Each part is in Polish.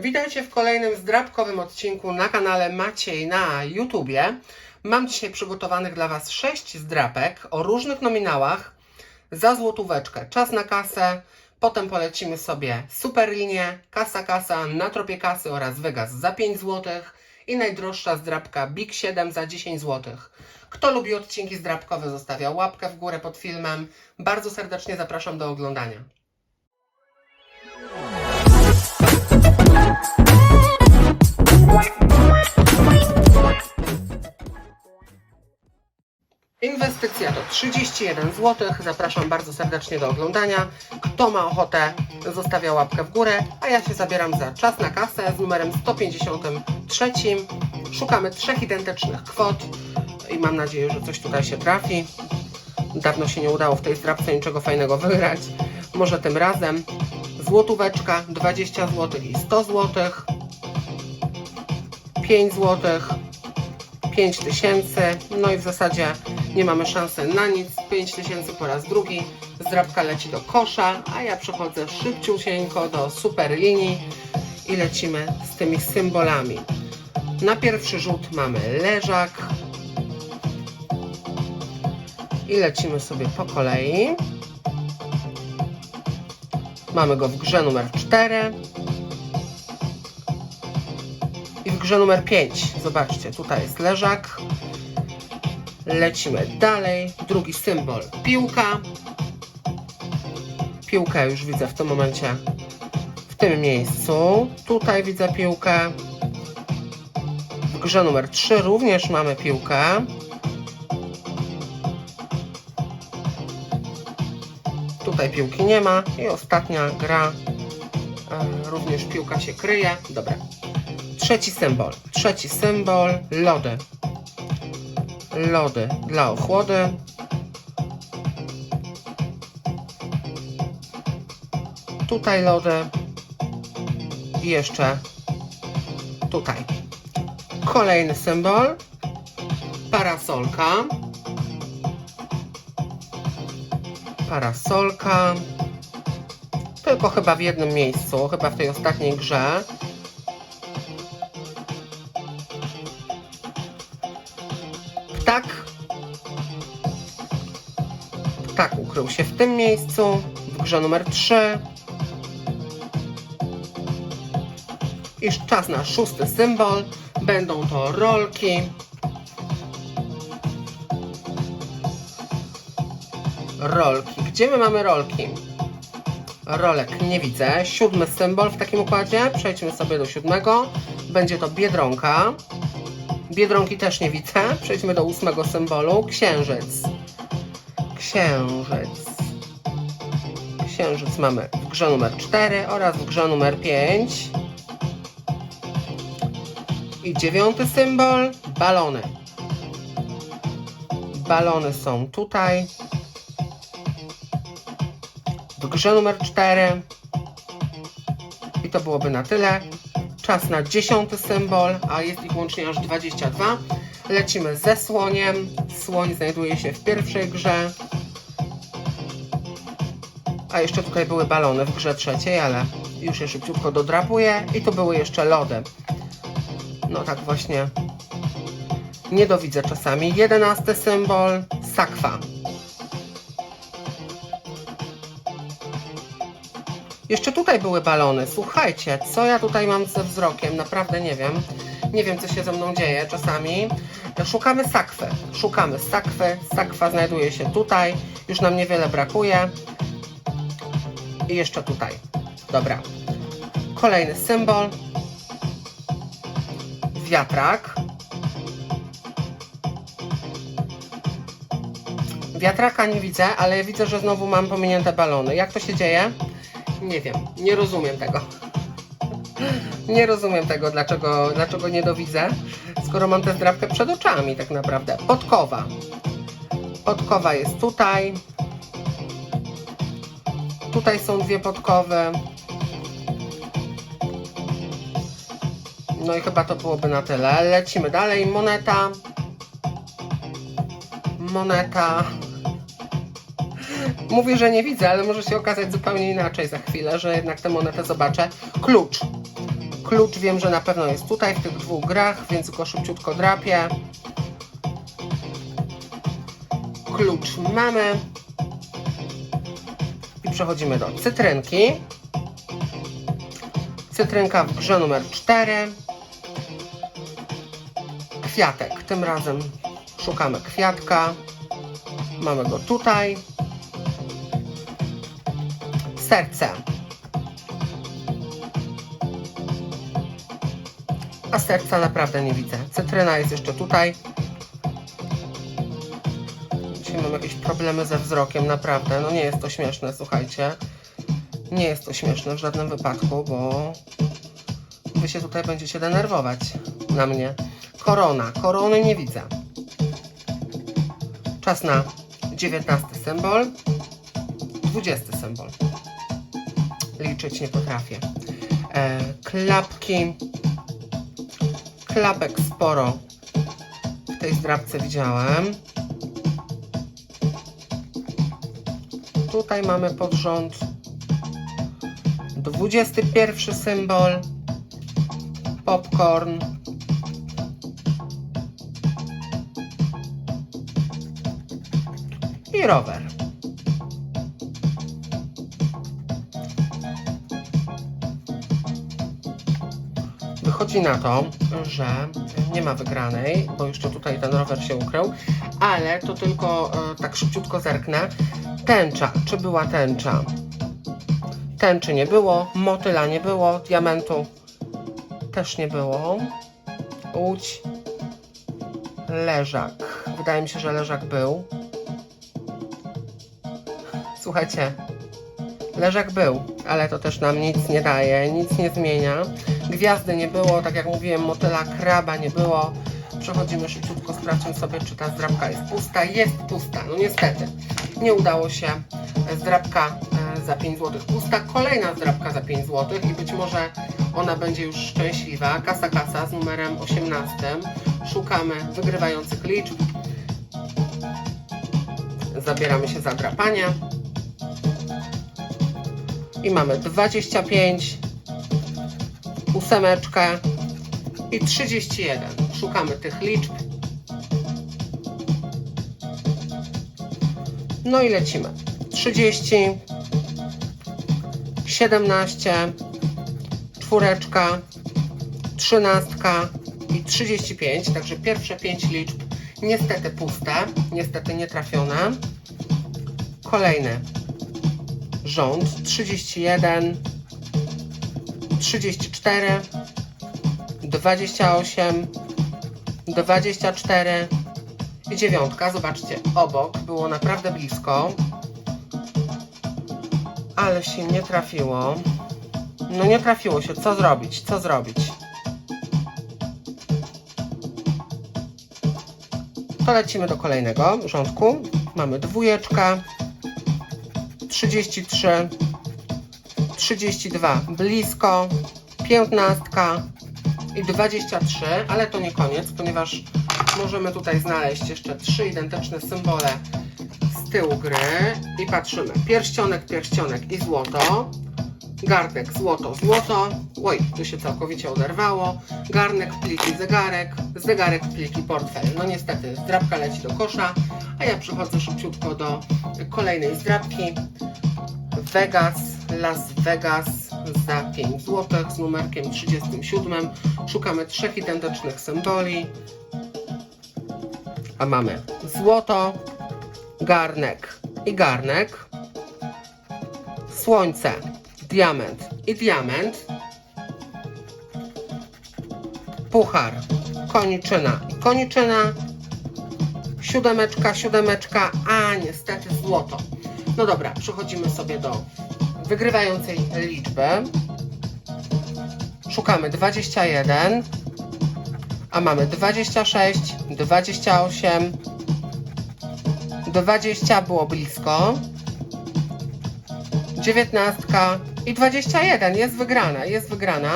Witajcie w kolejnym zdrabkowym odcinku na kanale Maciej na YouTubie. Mam dzisiaj przygotowanych dla Was sześć zdrapek o różnych nominałach za złotóweczkę. Czas na kasę, potem polecimy sobie Superlinię, Kasa Kasa, Na Tropie Kasy oraz Vegas za 5 zł i najdroższa zdrapka Big 7 za 10 zł. Kto lubi odcinki zdrabkowe zostawia łapkę w górę pod filmem. Bardzo serdecznie zapraszam do oglądania. Inwestycja to 31 zł. Zapraszam bardzo serdecznie do oglądania. Kto ma ochotę, zostawia łapkę w górę, a ja się zabieram za czas na kasę z numerem 153. Szukamy trzech identycznych kwot i mam nadzieję, że coś tutaj się trafi. Dawno się nie udało w tej zdrabce niczego fajnego wygrać. Może tym razem. Złotóweczka 20 zł i 100 zł. 5 zł. 5 tysięcy, no i w zasadzie nie mamy szansy na nic. 5 tysięcy po raz drugi, zdrabka leci do kosza, a ja przechodzę szybciusieńko do super linii i lecimy z tymi symbolami. Na pierwszy rzut mamy leżak i lecimy sobie po kolei. Mamy go w grze numer 4 i w grze numer 5. Zobaczcie, tutaj jest leżak. Lecimy dalej. Drugi symbol piłka. Piłkę już widzę w tym momencie w tym miejscu. Tutaj widzę piłkę. W grze numer 3 również mamy piłkę. Tutaj piłki nie ma. I ostatnia gra. E, również piłka się kryje. Dobra. Trzeci symbol. Trzeci symbol. Lody. Lody dla ochłody. Tutaj lody. I jeszcze tutaj. Kolejny symbol. Parasolka. Parasolka. Tylko chyba w jednym miejscu, chyba w tej ostatniej grze. Ptak. Ptak ukrył się w tym miejscu, w grze numer 3. I czas na szósty symbol. Będą to rolki. Rolki. Gdzie my mamy rolki? Rolek nie widzę. Siódmy symbol w takim układzie. Przejdźmy sobie do siódmego. Będzie to biedronka. Biedronki też nie widzę. Przejdźmy do ósmego symbolu. Księżyc. Księżyc. Księżyc mamy w grze numer 4 oraz w grze numer 5. I dziewiąty symbol. Balony. Balony są tutaj. Grze numer 4. I to byłoby na tyle. Czas na dziesiąty symbol, a jest ich łącznie aż 22. Lecimy ze słoniem. Słoń znajduje się w pierwszej grze. A jeszcze tutaj były balony w grze trzeciej, ale już je szybciutko dodrapuję. I tu były jeszcze lody. No tak właśnie. Nie dowidzę czasami. Jedenasty symbol. Sakwa. Jeszcze tutaj były balony. Słuchajcie, co ja tutaj mam ze wzrokiem? Naprawdę nie wiem. Nie wiem, co się ze mną dzieje czasami. Szukamy sakwy. Szukamy sakwy. Sakwa znajduje się tutaj. Już nam niewiele brakuje. I jeszcze tutaj. Dobra. Kolejny symbol. Wiatrak. Wiatraka nie widzę, ale widzę, że znowu mam pominięte balony. Jak to się dzieje? Nie wiem, nie rozumiem tego. Nie rozumiem tego, dlaczego, dlaczego nie dowidzę, skoro mam tę zdrabkę przed oczami tak naprawdę. Podkowa. Podkowa jest tutaj. Tutaj są dwie podkowy. No i chyba to byłoby na tyle. Lecimy dalej. Moneta. Moneta. Mówię, że nie widzę, ale może się okazać zupełnie inaczej za chwilę, że jednak tę monetę zobaczę. Klucz. Klucz wiem, że na pewno jest tutaj w tych dwóch grach, więc go szybciutko drapię. Klucz mamy. I przechodzimy do cytrynki. Cytrynka w grze numer 4. Kwiatek. Tym razem szukamy kwiatka. Mamy go tutaj. Serce. A serca naprawdę nie widzę. Cytryna jest jeszcze tutaj. Dzisiaj mam jakieś problemy ze wzrokiem, naprawdę. No nie jest to śmieszne, słuchajcie. Nie jest to śmieszne w żadnym wypadku, bo wy się tutaj będziecie denerwować na mnie. Korona. Korony nie widzę. Czas na 19 symbol. 20 symbol. Liczyć nie potrafię. E, klapki. Klapek sporo w tej zdrabce widziałem. Tutaj mamy pod rząd 21 symbol. Popcorn. I rower. Wychodzi na to, że nie ma wygranej, bo jeszcze tutaj ten rower się ukrył, ale to tylko e, tak szybciutko zerknę. Tęcza, czy była tęcza? Tęczy nie było, motyla nie było, diamentu też nie było. Łódź, leżak. Wydaje mi się, że leżak był. Słuchajcie, leżak był, ale to też nam nic nie daje, nic nie zmienia. Gwiazdy nie było, tak jak mówiłem, motyla, kraba nie było. Przechodzimy szybciutko, sprawdźmy sobie, czy ta zdrabka jest pusta. Jest pusta, no niestety. Nie udało się. Zdrabka e, za 5 zł pusta. Kolejna zdrabka za 5 zł i być może ona będzie już szczęśliwa. Kasa kasa z numerem 18. Szukamy wygrywających liczb. Zabieramy się za drapanie. I mamy 25, ósemeczkę i 31. Szukamy tych liczb. No i lecimy. 30, 17, czwóreczka, trzynastka i 35. Także pierwsze 5 liczb niestety puste, niestety nietrafione. Kolejny rząd 31, 34, 28, 24 i dziewiątka. Zobaczcie, obok było naprawdę blisko, ale się nie trafiło. No nie trafiło się. Co zrobić? Co zrobić? To lecimy do kolejnego rządku. Mamy dwójeczka, 33, 32 blisko, 15 i 23, ale to nie koniec, ponieważ możemy tutaj znaleźć jeszcze trzy identyczne symbole z tyłu gry i patrzymy. Pierścionek, pierścionek i złoto. Garnek, złoto, złoto. Oj, tu się całkowicie oderwało. Garnek, pliki, zegarek. Zegarek, pliki, portfel. No niestety, zdrabka leci do kosza, a ja przechodzę szybciutko do kolejnej zdrabki. Vegas, Las Vegas za 5 zł z numerkiem 37. Szukamy trzech identycznych symboli. A mamy złoto, garnek i garnek, słońce, diament i diament, puchar, koniczyna i koniczyna, siódemeczka, siódemeczka, a niestety złoto. No dobra, przechodzimy sobie do wygrywającej liczby. Szukamy 21, a mamy 26, 28, 20 było blisko, 19 i 21 jest wygrana, jest wygrana.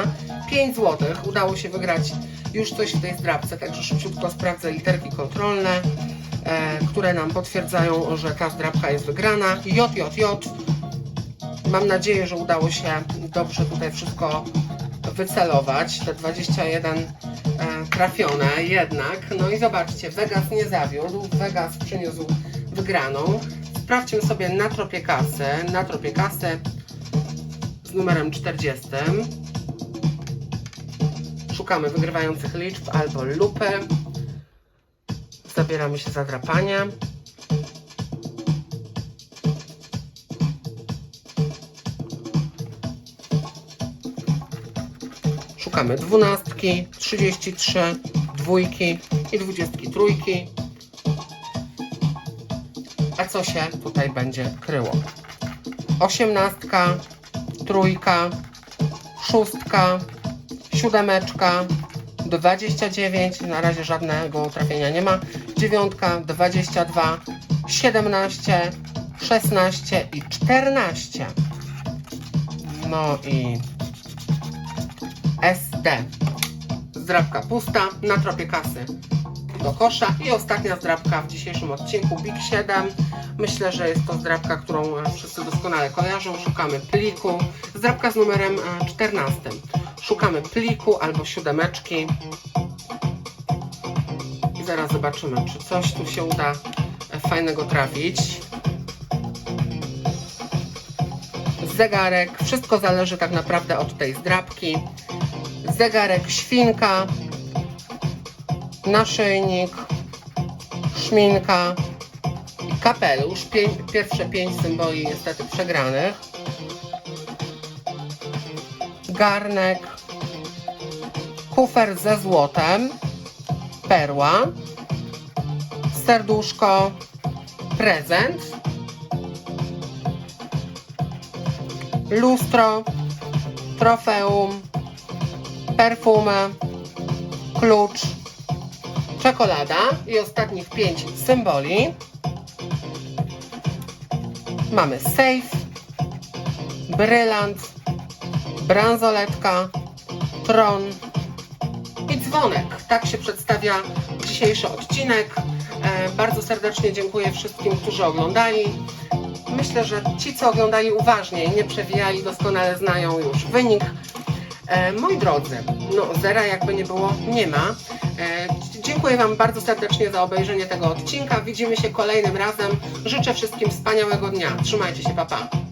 5 zł udało się wygrać już coś w tej zdrabce, także szybciutko sprawdzę literki kontrolne, e, które nam potwierdzają, że ta zdrabka jest wygrana. J, J, J. Mam nadzieję, że udało się dobrze tutaj wszystko wycelować. Te 21 e, trafione jednak. No i zobaczcie, Vegas nie zawiódł. Vegas przyniósł wygraną. Sprawdźmy sobie na tropie kasę. Na tropie kasę z numerem 40. Szukamy wygrywających liczb albo lupy. Zabieramy się za drapanie. Szukamy dwunastki, 33, dwójki i dwudziestki trójki. A co się tutaj będzie kryło? Osiemnastka, trójka, szóstka, siódemeczka, 29, na razie żadnego trafienia nie ma, dziewiątka, 22, 17, 16 i 14. No i SD. Zdrabka pusta, na tropie kasy do kosza i ostatnia zdrabka w dzisiejszym odcinku Big 7. Myślę, że jest to zdrabka, którą e, wszyscy doskonale kojarzą. Szukamy pliku. Zdrabka z numerem e, 14. Szukamy pliku albo siódemeczki. I zaraz zobaczymy, czy coś tu się uda e, fajnego trafić. Zegarek. Wszystko zależy tak naprawdę od tej zdrabki. Zegarek, świnka, naszyjnik, szminka i kapelusz. Pię pierwsze pięć symboli niestety przegranych. Garnek, kufer ze złotem, perła, serduszko, prezent, lustro, trofeum, perfumy, klucz, czekolada i ostatnich pięć symboli. Mamy safe, brylant, bransoletka, tron i dzwonek. Tak się przedstawia dzisiejszy odcinek. E, bardzo serdecznie dziękuję wszystkim, którzy oglądali. Myślę, że ci, co oglądali uważnie i nie przewijali, doskonale znają już wynik. E, moi drodzy, no zera jakby nie było, nie ma. E, dziękuję Wam bardzo serdecznie za obejrzenie tego odcinka. Widzimy się kolejnym razem. Życzę wszystkim wspaniałego dnia. Trzymajcie się, papa. Pa.